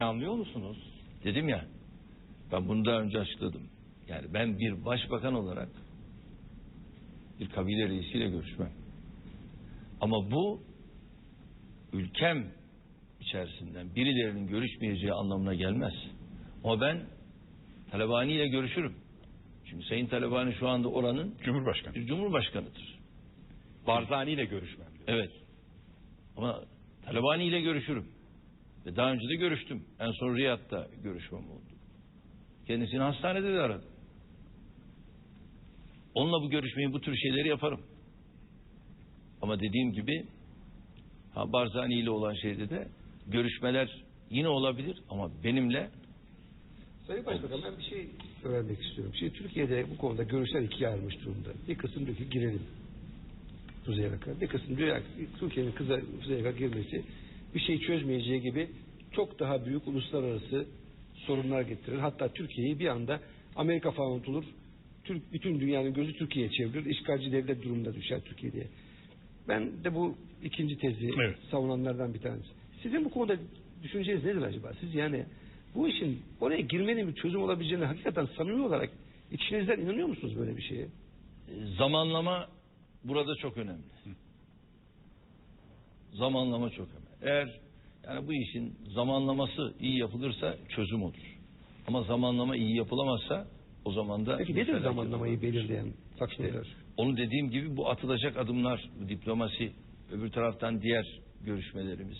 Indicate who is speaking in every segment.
Speaker 1: Anlıyor musunuz?
Speaker 2: Dedim ya, ben bunu daha önce açıkladım. Yani ben bir başbakan olarak bir kabile reisiyle görüşmem. Ama bu ülkem içerisinden birilerinin görüşmeyeceği anlamına gelmez. Ama ben Talabani ile görüşürüm. Çünkü Sayın Talabani şu anda oranın
Speaker 3: Cumhurbaşkanı.
Speaker 2: bir cumhurbaşkanıdır.
Speaker 1: Barzani ile görüşmem diyor.
Speaker 2: Evet. Ama Talabani ile görüşürüm. Ve daha önce de görüştüm. En son Riyad'da görüşmem oldu. Kendisini hastanede de aradım. Onunla bu görüşmeyi, bu tür şeyleri yaparım. Ama dediğim gibi ha Barzani ile olan şeyde de görüşmeler yine olabilir ama benimle
Speaker 4: Sayın Başbakan ben bir şey öğrenmek istiyorum. Şimdi Türkiye'de bu konuda görüşler ikiye ayrılmış durumda. Bir kısım diyor ki girelim Kuzey Irak'a. Bir kısım diyor ki Türkiye'nin Kuzey Irak'a girmesi bir şey çözmeyeceği gibi çok daha büyük uluslararası sorunlar getirir. Hatta Türkiye'yi bir anda Amerika falan unutulur. Türk, bütün dünyanın gözü Türkiye'ye çevrilir. İşgalci devlet durumunda düşer Türkiye diye. Ben de bu ikinci tezi
Speaker 3: Evet.
Speaker 4: savunanlardan bir tanesi. Sizin bu konuda düşünceniz nedir acaba? Siz yani bu işin oraya girmenin bir çözüm olabileceğine hakikaten samimi olarak içinizden inanıyor musunuz böyle bir şeye?
Speaker 2: zamanlama burada çok önemli. Zamanlama çok önemli. Eğer yani bu işin zamanlaması iyi yapılırsa çözüm olur. Ama zamanlama iyi yapılamazsa o zaman da
Speaker 4: Peki nedir zamanlamayı belirleyen faktörler?
Speaker 2: Onu dediğim gibi bu atılacak adımlar, bu diplomasi, öbür taraftan diğer görüşmelerimiz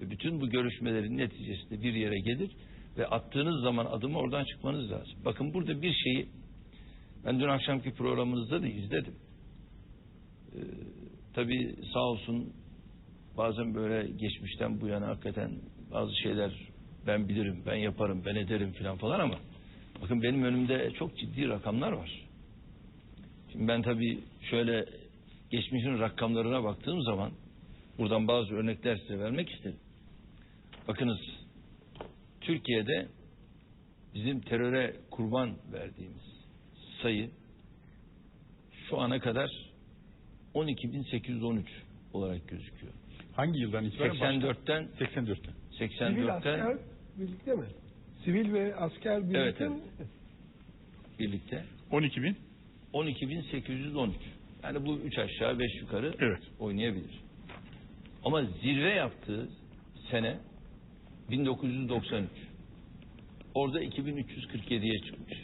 Speaker 2: ve bütün bu görüşmelerin neticesinde bir yere gelir ve attığınız zaman adımı oradan çıkmanız lazım. Bakın burada bir şeyi ben dün akşamki programınızda da izledim. Ee, tabii sağ olsun bazen böyle geçmişten bu yana hakikaten bazı şeyler ben bilirim, ben yaparım, ben ederim filan falan ama bakın benim önümde çok ciddi rakamlar var. Şimdi ben tabii şöyle geçmişin rakamlarına baktığım zaman buradan bazı örnekler size vermek isterim. Bakınız Türkiye'de bizim teröre kurban verdiğimiz sayı şu ana kadar 12.813 olarak gözüküyor.
Speaker 3: Hangi yıldan itibaren?
Speaker 2: 84'ten
Speaker 3: 84'ten.
Speaker 5: Sivil asker
Speaker 2: 84'ten
Speaker 5: birlikte mi? Sivil ve asker birlikte
Speaker 2: Evet, evet.
Speaker 5: mi?
Speaker 2: birlikte
Speaker 3: 12 bin.
Speaker 2: 12.813. Yani bu üç aşağı beş yukarı
Speaker 3: Evet.
Speaker 2: oynayabilir. Ama zirve yaptığı sene 1993. Orada 2347'ye çıkmış.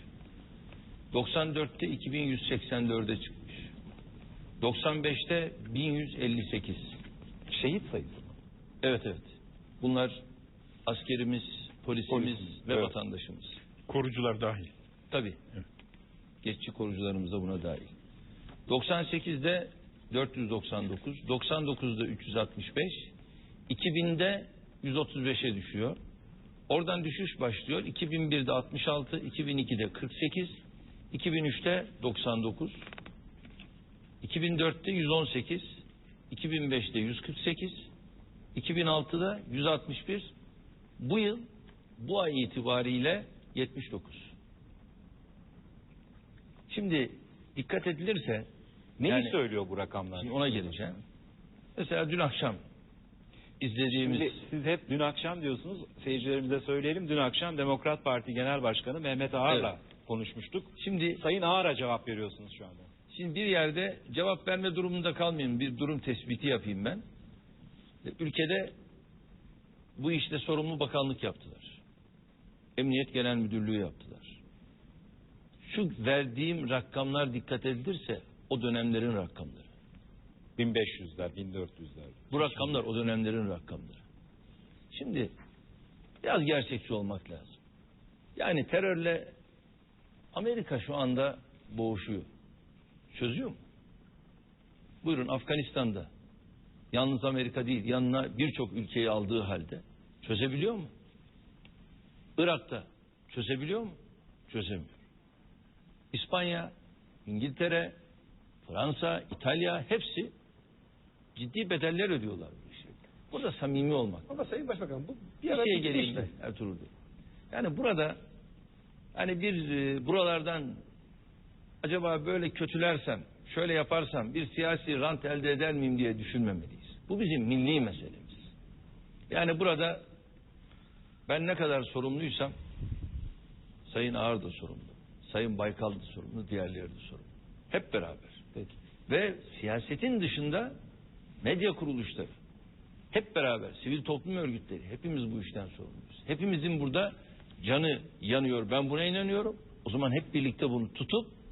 Speaker 2: 94'te 2184'e çıkmış. 95'te 1158.
Speaker 1: Şehit sayısı.
Speaker 2: Evet evet. Bunlar askerimiz, polisimiz
Speaker 1: Polisimiz,
Speaker 2: ve
Speaker 1: evet.
Speaker 2: vatandaşımız.
Speaker 3: Korucular dahil.
Speaker 2: Tabii.
Speaker 3: Evet.
Speaker 2: Geçici korucularımız da buna dahil. 98'de 499, 99'da 365, 2000'de 135'e düşüyor. Oradan düşüş başlıyor. 2001'de 66, 2002'de 48, 2003'te 99, 2004'te 118, 2005'te 148, 2006'da 161, bu yıl bu ay itibariyle 79. Şimdi dikkat edilirse
Speaker 1: Neyi
Speaker 2: Yani-
Speaker 1: söylüyor bu rakamlar?
Speaker 2: şimdi ona geleceğim. Mesela dün akşam izlediğimiz
Speaker 1: Şimdi siz hep dün akşam diyorsunuz. Seyircilerimize söyleyelim. Dün akşam Demokrat Parti Genel Başkanı Mehmet Ağar'la konuşmuştuk.
Speaker 2: şimdi
Speaker 1: Sayın Ağar'a cevap veriyorsunuz şu anda.
Speaker 2: Şimdi bir yerde cevap verme durumunda kalmayayım. Bir durum tespiti yapayım ben. Ülkede bu işte sorumlu bakanlık yaptılar. Emniyet Genel Müdürlüğü yaptılar. Şu verdiğim rakamlar dikkat edilirse o dönemlerin rakamları.
Speaker 1: 1500'ler, 1400'ler.
Speaker 2: Bu rakamlar o dönemlerin rakamları. Şimdi biraz gerçekçi olmak lazım. Yani terörle Amerika şu anda boğuşuyor. Çözüyor mu? Buyurun Afganistan'da yalnız Amerika değil yanına birçok ülkeyi aldığı halde çözebiliyor mu? Irak'ta çözebiliyor mu? Çözemiyor. İspanya, İngiltere, Fransa, İtalya hepsi ciddi bedeller ödüyorlar bu işe. Burada samimi olmak.
Speaker 4: Ama Sayın Başbakan bu bir
Speaker 2: Bir
Speaker 4: ara bitti
Speaker 2: geleyim
Speaker 4: işte.
Speaker 2: Ertuğrul Bey. Yani burada hani bir e, buralardan acaba böyle kötülersem, şöyle yaparsam bir siyasi rant elde eder miyim diye düşünmemeliyiz. Bu bizim milli meselemiz. Yani burada Ben ne kadar sorumluysam Sayın Ağar da sorumlu. Sayın Baykal da sorumlu, diğerleri de sorumlu. Hep beraber.
Speaker 1: Peki.
Speaker 2: Ve siyasetin dışında medya kuruluşları hep beraber sivil toplum örgütleri hepimiz bu işten sorumluyuz. Hepimizin burada canı yanıyor. Ben buna inanıyorum. O zaman hep birlikte bunu tutup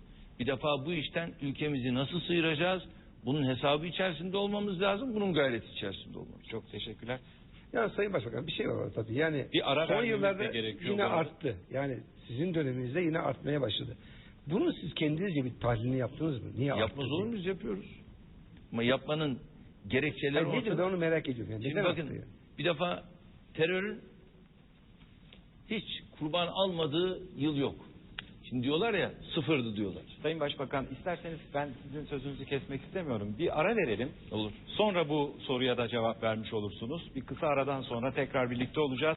Speaker 2: bir defa bu işten ülkemizi nasıl sıyıracağız? Bunun hesabı içerisinde olmamız lazım. Bunun gayreti içerisinde olmamız.
Speaker 1: Çok teşekkürler.
Speaker 4: Ya Sayın Başbakan bir şey var tabii. Yani
Speaker 1: Bir ara
Speaker 4: son yıllarda yine arttı. Yani sizin döneminizde yine artmaya başladı. Bunu siz kendinizce bir tahlilini yaptınız mı? Niye
Speaker 2: Yapmaz olur muyuz? Yapıyoruz. Ama yapmanın gerekçeleri
Speaker 4: Hayır,
Speaker 2: ortada.
Speaker 4: onu merak ediyorum. Yani
Speaker 2: Şimdi bakın
Speaker 4: arttı
Speaker 2: bir defa terörün hiç kurban almadığı yıl yok. Şimdi diyorlar ya sıfırdı diyorlar.
Speaker 1: Sayın Başbakan isterseniz ben sizin sözünüzü kesmek istemiyorum. Bir ara verelim.
Speaker 2: Olur.
Speaker 1: Sonra bu soruya da cevap vermiş olursunuz. Bir kısa aradan sonra tekrar birlikte olacağız.